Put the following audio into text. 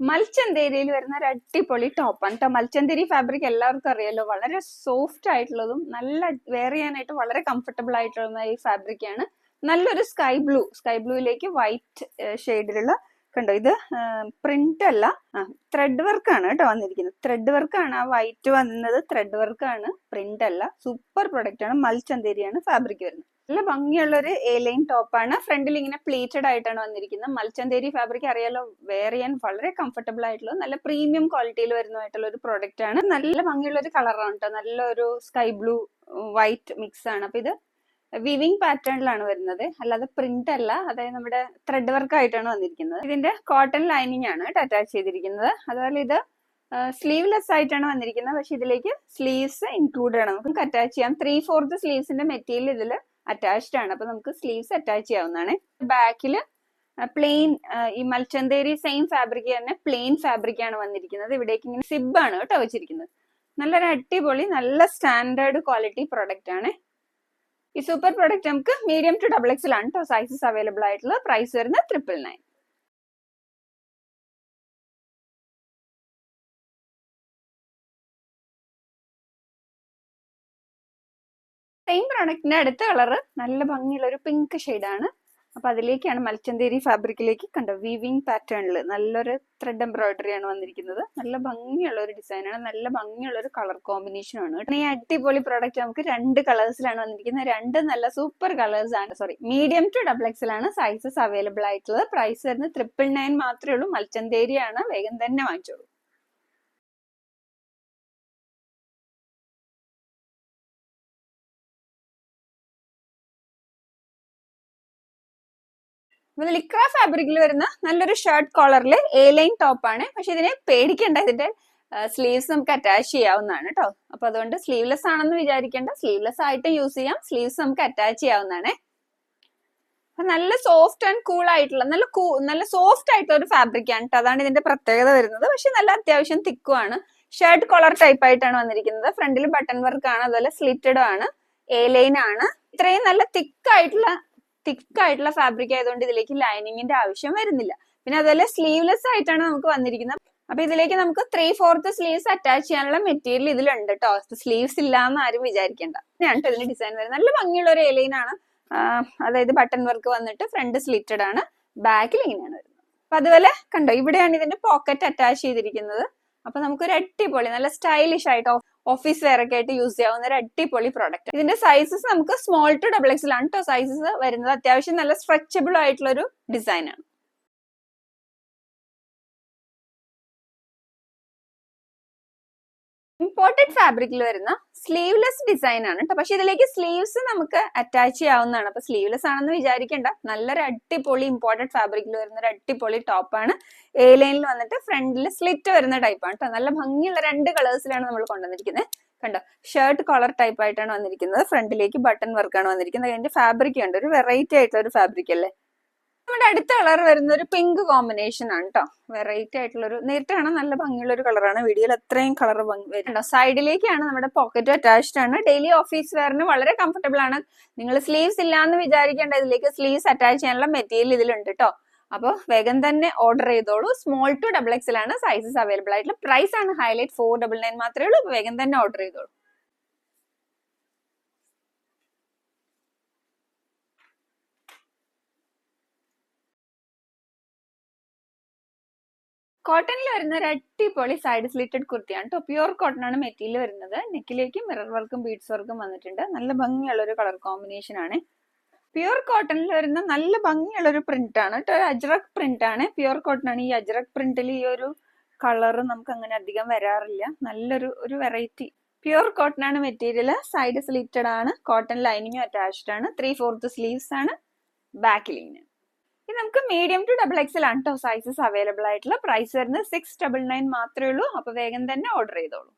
മൽച്ചന്തേരിയിൽ വരുന്ന ഒരു അടിപൊളി ടോപ്പാണ് കേട്ടോ മൽച്ചന്തേരി ഫാബ്രിക് എല്ലാവർക്കും അറിയാലോ വളരെ സോഫ്റ്റ് ആയിട്ടുള്ളതും നല്ല വെയർ ചെയ്യാനായിട്ട് വളരെ കംഫർട്ടബിൾ ആയിട്ടുള്ള ഈ ഫാബ്രിക് ആണ്. നല്ലൊരു സ്കൈ ബ്ലൂ സ്കൈ ബ്ലൂയിലേക്ക് വൈറ്റ് ഷെയ്ഡിലുള്ള കണ്ടോ ഇത് പ്രിന്റ് അല്ല ത്രെഡ് വർക്ക് ആണ് കേട്ടോ വന്നിരിക്കുന്നത്. ത്രെഡ് വർക്ക് ആണ് ആ വൈറ്റ് വന്നത് ത്രെഡ് വർക്ക് ആണ് പ്രിന്റ് അല്ല സൂപ്പർ പ്രൊഡക്റ്റ് ആണ് മൽച്ചന്തേരിയാണ് ഫാബ്രിക് വരുന്നത്. നല്ല ഭംഗിയുള്ള ഒരു എ ലൈൻ ടോപ്പാണ് ഫ്രണ്ടിൽ ഇങ്ങനെ പ്ലീറ്റഡ് ആയിട്ടാണ് വന്നിരിക്കുന്നത്. മൽച്ചന്തേരി ഫാബ്രിക് അറിയാലോ വെയർ ചെയ്യാൻ വളരെ കംഫർട്ടബിൾ ആയിട്ടുള്ള നല്ല പ്രീമിയം ക്വാളിറ്റിയിൽ വരുന്നതായിട്ടുള്ള ഒരു പ്രോഡക്റ്റ് ആണ്. നല്ല ഭംഗിയുള്ള ഒരു കളറാണ് കേട്ടോ നല്ലൊരു സ്കൈ ബ്ലൂ വൈറ്റ് മിക്സ് ആണ്. അപ്പൊ ഇത് വിവിങ് പാറ്റേണിലാണ് വരുന്നത്. അല്ലാതെ പ്രിന്റ് അല്ല. അതായത് നമ്മുടെ ത്രെഡ് വർക്ക് ആയിട്ടാണ് വന്നിരിക്കുന്നത്. ഇതിന്റെ കോട്ടൺ ലൈനിങ് ആണ് അറ്റാച്ച് ചെയ്തിരിക്കുന്നത്. അതുപോലെ ഇത് സ്ലീവ്ലെസ് ആയിട്ടാണ് വന്നിരിക്കുന്നത്. പക്ഷെ ഇതിലേക്ക് സ്ലീവ്സ് ഇൻക്ലൂഡ് ആണ് നമുക്ക് അറ്റാച്ച് ചെയ്യാം. ത്രീ ഫോർത്ത് സ്ലീവ്സിന്റെ മെറ്റീരിയൽ ഇതിൽ അറ്റാച്ച്ഡ് ആണ്. അപ്പൊ നമുക്ക് സ്ലീവ്സ് അറ്റാച്ച് ചെയ്യാവുന്നതാണ്. ബാക്കിൽ പ്ലെയിൻ ഈ മൽച്ചന്തേരി സെയിം ഫാബ്രിക് തന്നെ പ്ലെയിൻ ഫാബ്രിക് ആണ് വന്നിരിക്കുന്നത്. ഇവിടേക്ക് ഇങ്ങനെ സിബ് ആണ് കേട്ടോ വെച്ചിരിക്കുന്നത്. നല്ലൊരു അടിപൊളി നല്ല സ്റ്റാൻഡേർഡ് ക്വാളിറ്റി പ്രൊഡക്റ്റ് ആണ്. ഈ സൂപ്പർ പ്രൊഡക്റ്റ് നമുക്ക് മീഡിയം ടു ഡബിൾ എക്സിൽ ആണ് കേട്ടോ സൈസസ് അവൈലബിൾ ആയിട്ടുള്ളത് പ്രൈസ് വരുന്നത് ട്രിപ്പിൾ നയൻ സെയിം പ്രോഡക്റ്റിന്റെ അടുത്ത കളർ നല്ല ഭംഗിയുള്ള ഒരു പിങ്ക് ആണ് അപ്പൊ അതിലേക്കാണ് മൽച്ചന്തേരി ഫാബ്രിക്കിലേക്ക് കണ്ടോ വീവിങ് പാറ്റേണിൽ നല്ലൊരു ത്രെഡ് എംബ്രോയിഡറി ആണ് വന്നിരിക്കുന്നത്. നല്ല ഭംഗിയുള്ള ഒരു ഡിസൈനാണ് നല്ല ഭംഗിയുള്ള ഒരു കളർ കോമ്പിനേഷൻ ആണ് ഈ അടിപൊളി പ്രോഡക്റ്റ് നമുക്ക് രണ്ട് കളേഴ്സിലാണ് വന്നിരിക്കുന്നത്. രണ്ട് നല്ല സൂപ്പർ കളേഴ്സ് ആണ്. സോറി മീഡിയം ടു ഡബിൾ എക്സിലാണ് സൈസസ് അവൈലബിൾ ആയിട്ടുള്ളത്. പ്രൈസ് വരുന്നത് ട്രിപ്പിൾ നയൻ മാത്രമേ ഉള്ളൂ. മലച്ചന്തേരിയാണ് വേഗം തന്നെ വാങ്ങിച്ചോളൂ. ലിക്ര ഫാബ്രിക്കിൽ വരുന്ന നല്ലൊരു ഷർട്ട് കോളറിൽ എ ലൈൻ ടോപ്പ് ആണ്. പക്ഷെ ഇതിനെ പേടിക്കേണ്ട ഇതിന്റെ സ്ലീവ്സ് നമുക്ക് അറ്റാച്ച് ചെയ്യാവുന്നതാണ് കേട്ടോ. അപ്പൊ അതുകൊണ്ട് സ്ലീവ്ലെസ് ആണെന്ന് വിചാരിക്കേണ്ട. സ്ലീവ്ലെസ് ആയിട്ട് യൂസ് ചെയ്യാം. സ്ലീവ്സ് നമുക്ക് അറ്റാച്ച് ചെയ്യാവുന്നതാണ്. നല്ല സോഫ്റ്റ് ആൻഡ് കൂൾ ആയിട്ടുള്ള നല്ല കൂ നല്ല സോഫ്റ്റ് ആയിട്ടുള്ള ഒരു ഫാബ്രിക് ആണ് കേട്ടോ. അതാണ് ഇതിന്റെ പ്രത്യേകത വരുന്നത്. പക്ഷെ നല്ല അത്യാവശ്യം തിക്കുമാണ് ഷർട്ട് കോളർ ടൈപ്പ് ആയിട്ടാണ് വന്നിരിക്കുന്നത്. ഫ്രണ്ടിൽ ബട്ടൺ വർക്ക് ആണ്. അതുപോലെ സ്ലിറ്റഡും ആണ്. എ ലൈൻ ആണ്. ഇത്രയും നല്ല തിക്ക് ആയിട്ടുള്ള തിക്ക് ആയിട്ടുള്ള ഫാബ്രിക് ആയതുകൊണ്ട് ഇതിലേക്ക് ലൈനിങ്ങിന്റെ ആവശ്യം വരുന്നില്ല. പിന്നെ അതുപോലെ സ്ലീവ്ലെസ് ആയിട്ടാണ് നമുക്ക് വന്നിരിക്കുന്നത്. അപ്പൊ ഇതിലേക്ക് നമുക്ക് ത്രീ ഫോർത്ത് സ്ലീവ്സ് അറ്റാച്ച് ചെയ്യാനുള്ള മെറ്റീരിയൽ ഇതിലുണ്ട് കേട്ടോ സ്ലീവ്സ് ഇല്ല എന്ന് ആരും വിചാരിക്കേണ്ട. ഞാൻ ഇതിന്റെ ഡിസൈൻ വരുന്നത്. നല്ല ഭംഗിയുള്ള ഒരു എലൈൻ ആണ്. അതായത് ബട്ടൺ വർക്ക് വന്നിട്ട് ഫ്രണ്ട് സ്ലിറ്റഡ് ആണ്. ബാക്കിൽ ഇങ്ങനെയാണ് വരുന്നത്. അപ്പൊ അതുപോലെ കണ്ടോ ഇവിടെയാണ് ഇതിന്റെ പോക്കറ്റ് അറ്റാച്ച് ചെയ്തിരിക്കുന്നത്. അപ്പൊ നമുക്കൊരു അടിപൊളി നല്ല സ്റ്റൈലിഷ് ആയിട്ട് ഓഫീസ് വെയറൊക്കെ ആയിട്ട് യൂസ് ചെയ്യാവുന്ന ഒരു അടിപൊളി പ്രോഡക്റ്റ് ഇതിന്റെ സൈസസ് നമുക്ക് സ്മോൾ ടു ഡബിൾ എക്സിലാണ് കേട്ടോ സൈസസ് വരുന്നത് അത്യാവശ്യം നല്ല സ്ട്രെച്ചബിൾ ആയിട്ടുള്ള ഒരു ഡിസൈൻ ഇമ്പോർട്ടഡ് ഫാബ്രിക്കിൽ വരുന്ന സ്ലീവ്ലെസ് ഡിസൈൻ ആണ് കേട്ടോ പക്ഷെ ഇതിലേക്ക് സ്ലീവ്സ് നമുക്ക് അറ്റാച്ച് ചെയ്യാവുന്നതാണ്. അപ്പൊ സ്ലീവ്ലെസ് ആണെന്ന് വിചാരിക്കേണ്ട. നല്ലൊരു അടിപൊളി ഇമ്പോർട്ടഡ് ഫാബ്രിക്കിൽ വരുന്ന ഒരു അടിപൊളി ടോപ്പാണ് എ ലൈനിൽ വന്നിട്ട് ഫ്രണ്ടിൽ സ്ലിറ്റ് വരുന്ന ടൈപ്പാണ് കേട്ടോ നല്ല ഭംഗിയുള്ള രണ്ട് കളേഴ്സിലാണ് നമ്മൾ കൊണ്ടുവന്നിരിക്കുന്നത് കണ്ടോ? ഷർട്ട് കോളർ ടൈപ്പ് ആയിട്ടാണ് വന്നിരിക്കുന്നത്. ഫ്രണ്ടിലേക്ക് ബട്ടൺ വർക്കാണ് വന്നിരിക്കുന്നത്. അതിന്റെ ഫാബ്രിക് ഉണ്ട് ഒരു വെറൈറ്റി ആയിട്ടുള്ള ഒരു ഫാബ്രിക് അല്ലേ? നമ്മുടെ അടുത്ത കളർ വരുന്ന ഒരു പിങ്ക് കോമ്പിനേഷൻ ആണ് കേട്ടോ വെറൈറ്റി ആയിട്ടുള്ള ഒരു നേരിട്ട് കാണാൻ നല്ല ഭംഗിയുള്ള ഒരു കളറാണ് വീഡിയോയിൽ അത്രയും കളർ വരുന്നുണ്ടോ. സൈഡിലേക്കാണ് നമ്മുടെ പോക്കറ്റ് അറ്റാച്ച്ഡ് ആണ്. ഡെയിലി ഓഫീസ് വെയറിന് വളരെ കംഫർട്ടബിൾ ആണ്. നിങ്ങൾ സ്ലീവ്സ് ഇല്ലാന്ന് വിചാരിക്കേണ്ട ഇതിലേക്ക് സ്ലീവ്സ് അറ്റാച്ച് ചെയ്യാനുള്ള മെറ്റീരിയൽ ഇതിലുണ്ട് കേട്ടോ അപ്പോൾ വേഗം തന്നെ ഓർഡർ ചെയ്തോളൂ. സ്മോൾ ടു ഡബിൾ എക്സിലാണ് സൈസസ് അവൈലബിൾ ആയിട്ടുള്ള. പ്രൈസ് ആണ് ഹൈലൈറ്റ് ഫോർ ഡബിൾ നയൻ മാത്രമേ ഉള്ളൂ. വേഗം തന്നെ ഓർഡർ ചെയ്തോളൂ. കോട്ടണിൽ വരുന്ന ഒരു അടിപൊളി സൈഡ് സ്ലിറ്റഡ് കുർത്തിയാണ്. കേട്ടോ പ്യുവർ കോട്ടൺ ആണ് മെറ്റീരിയൽ വരുന്നത്. നെക്കിലേക്കും മിറർ വർക്കും ബീഡ്സ് വർക്കും വന്നിട്ടുണ്ട്. നല്ല ഭംഗിയുള്ള ഒരു കളർ കോമ്പിനേഷൻ ആണ്. പ്യുവർ കോട്ടണിൽ വരുന്ന നല്ല ഭംഗിയുള്ള ഒരു പ്രിന്റ് ആണ്. കേട്ടോ അജ്രക് പ്രിന്റ് ആണ്. പ്യുവർ കോട്ടൺ ആണ് ഈ അജ്രക് പ്രിന്റിൽ ഈ ഒരു കളർ നമുക്ക് അങ്ങനെ അധികം വരാറില്ല. നല്ലൊരു ഒരു വെറൈറ്റി പ്യുവർ കോട്ടൺ ആണ് മെറ്റീരിയൽ സൈഡ് സ്ലിറ്റഡ് ആണ്. കോട്ടൺ ലൈനിങ്ങും അറ്റാച്ച്ഡ് ആണ്. ത്രീ ഫോർത്ത് സ്ലീവ്സ് ആണ് ബാക്കിലിങ്ങനെ ഇത് നമുക്ക് മീഡിയം ടു ഡബിൾ എക്സ് ആണ് കേട്ടോ സൈസസ് അവൈലബിൾ ആയിട്ടുള്ള പ്രൈസ് വരുന്നത് സിക്സ് ഡബിൾ നയൻ മാത്രമേ ഉള്ളൂ. അപ്പൊ വേഗം തന്നെ ഓർഡർ ചെയ്തോളൂ.